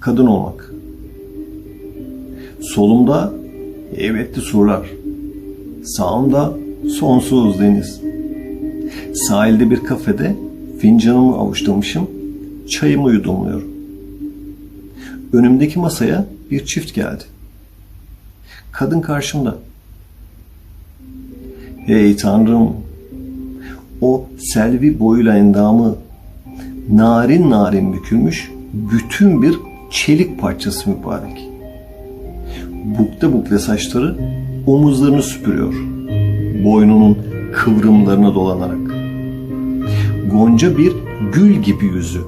kadın olmak. Solumda heybetli surlar. Sağımda sonsuz deniz. Sahilde bir kafede fincanımı avuçlamışım, çayımı yudumluyorum. Önümdeki masaya bir çift geldi. Kadın karşımda. Hey tanrım, o selvi boyuyla endamı narin narin bükülmüş bütün bir çelik parçası mübarek. Bukte bukte saçları omuzlarını süpürüyor. Boynunun kıvrımlarına dolanarak. Gonca bir gül gibi yüzü.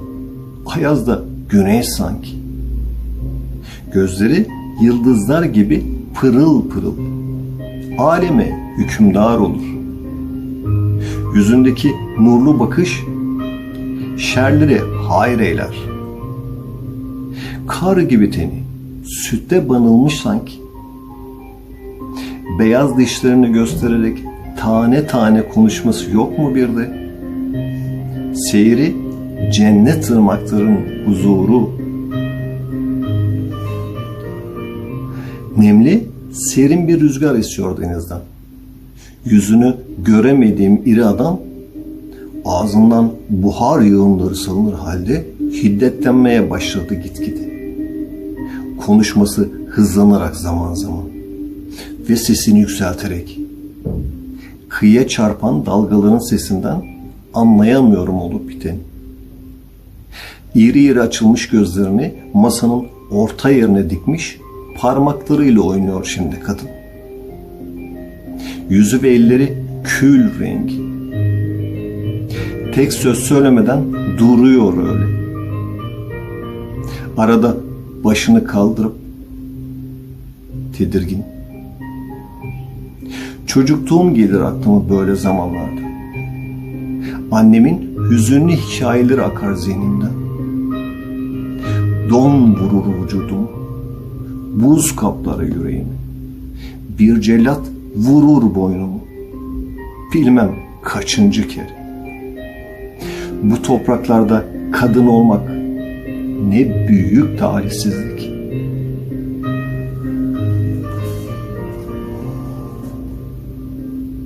Ayazda güneş sanki. Gözleri yıldızlar gibi pırıl pırıl. Aleme hükümdar olur. Yüzündeki nurlu bakış şerleri hayır eyler. Kar gibi teni, sütte banılmış sanki. Beyaz dişlerini göstererek tane tane konuşması yok mu bir de? Seyri cennet ırmakların huzuru. Nemli, serin bir rüzgar esiyor denizden. Yüzünü göremediğim iri adam ağzından buhar yığınları salınır halde hiddetlenmeye başladı gitgide. Konuşması hızlanarak zaman zaman ve sesini yükselterek. Kıyıya çarpan dalgaların sesinden anlayamıyorum olup biteni. İri iri açılmış gözlerini masanın orta yerine dikmiş parmaklarıyla oynuyor şimdi kadın. Yüzü ve elleri kül rengi. Tek söz söylemeden duruyor öyle. Arada başını kaldırıp tedirgin. Çocukluğum gelir aklıma böyle zamanlarda. Annemin hüzünlü hikayeleri akar zihnimden. Don vurur vücudum, buz kaplar yüreğimi. Bir cellat vurur boynumu. Bilmem kaçıncı kere. Bu topraklarda kadın olmak ne büyük talihsizlik.